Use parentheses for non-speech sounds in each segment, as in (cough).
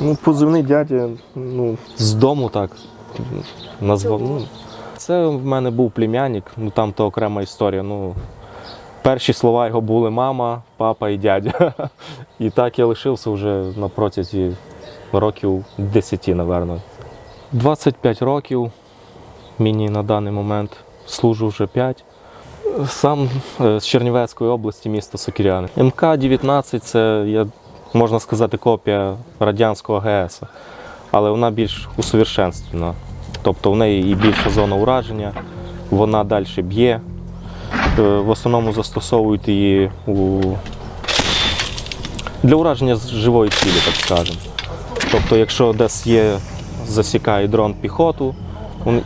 Ну, позивний дядя, ну, З дому так назвав. Ну, це в мене був племянник, ну там то окрема історія. Ну, перші слова його були мама, папа і дядя. (laughs) І так я лишився вже на протязі років 10, напевно. 25 років мені на даний момент служу вже 5. Сам е, з Чернівецької області, місто Сокіряни. МК-19 це, я, можна сказати, копія радянського ГС, але вона більш усовершенствована. Тобто в неї і більша зона ураження, вона далі б'є. Е, В основному застосовують її у... для ураження живої цілі, так скажемо. Тобто, якщо десь є, засікає дрон піхоту,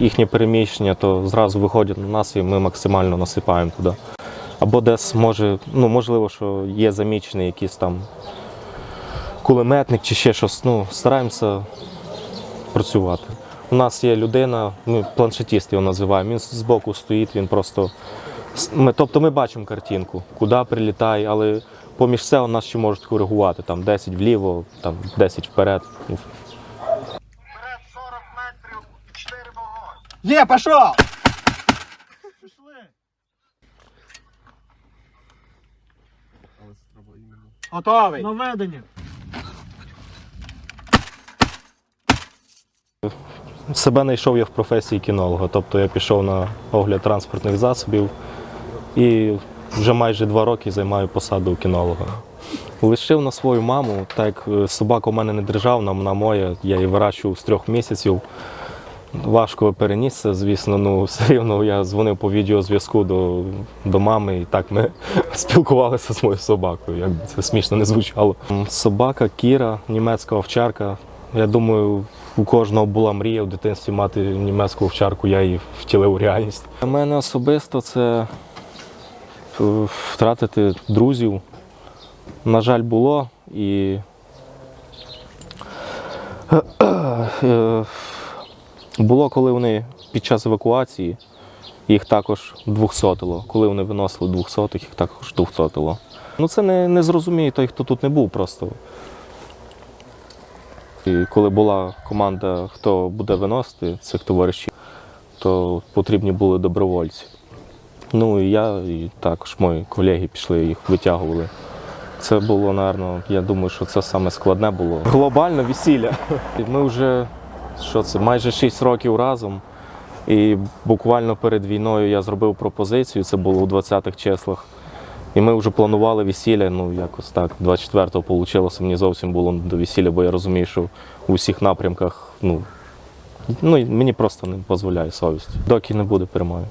їхнє переміщення, то зразу виходять на нас і ми максимально насипаємо туди. Або десь може, ну можливо, що є замічений якийсь там кулеметник чи ще щось. Ну, стараємося працювати. У нас є людина, ми планшетіст його називаємо. Він збоку стоїть, він просто. Ми, тобто ми бачимо картинку, куди прилітає, але поміж це у нас ще можуть коригувати. Там 10 вліво, там 10 вперед. Ну, Вперед 40 метрів, 4 вогонь. Є, пішов! Пішли. Готовий. Наведення. Себе знайшов я в професії кінолога. Тобто я пішов на огляд транспортних засобів і вже майже два роки займаю посаду кінолога. Лишив на свою маму, так як е, собака у мене не державна, вона моя, я її вирощував з трьох місяців. Важко переніс це, звісно, ну все рівно я дзвонив по відеозв'язку до, до мами, і так ми (laughs) спілкувалися з моєю собакою, як це смішно не звучало. Собака Кіра, німецька овчарка. Я думаю, у кожного була мрія в дитинстві мати німецьку овчарку, я її втілив у реальність. Для мене особисто це е, втратити друзів. На жаль, було і е, було, коли вони під час евакуації їх також двохсотило. Коли вони виносили двохсотих, їх також двохсотило. Ну це не, не зрозуміє той, хто тут не був просто. І коли була команда, хто буде виносити цих товаришів, то потрібні були добровольці. Ну і я, і також мої колеги пішли, їх витягували. Це було, напевно, я думаю, що це саме складне було. Глобально весілля. Ми вже що це, майже 6 років разом. І буквально перед війною я зробив пропозицію, це було у 20-х числах. І ми вже планували весілля, ну якось так. 24-го вийшло, мені зовсім було до весілля, бо я розумію, що у всіх напрямках ну, ну, мені просто не дозволяє совість. Доки не буде перемоги.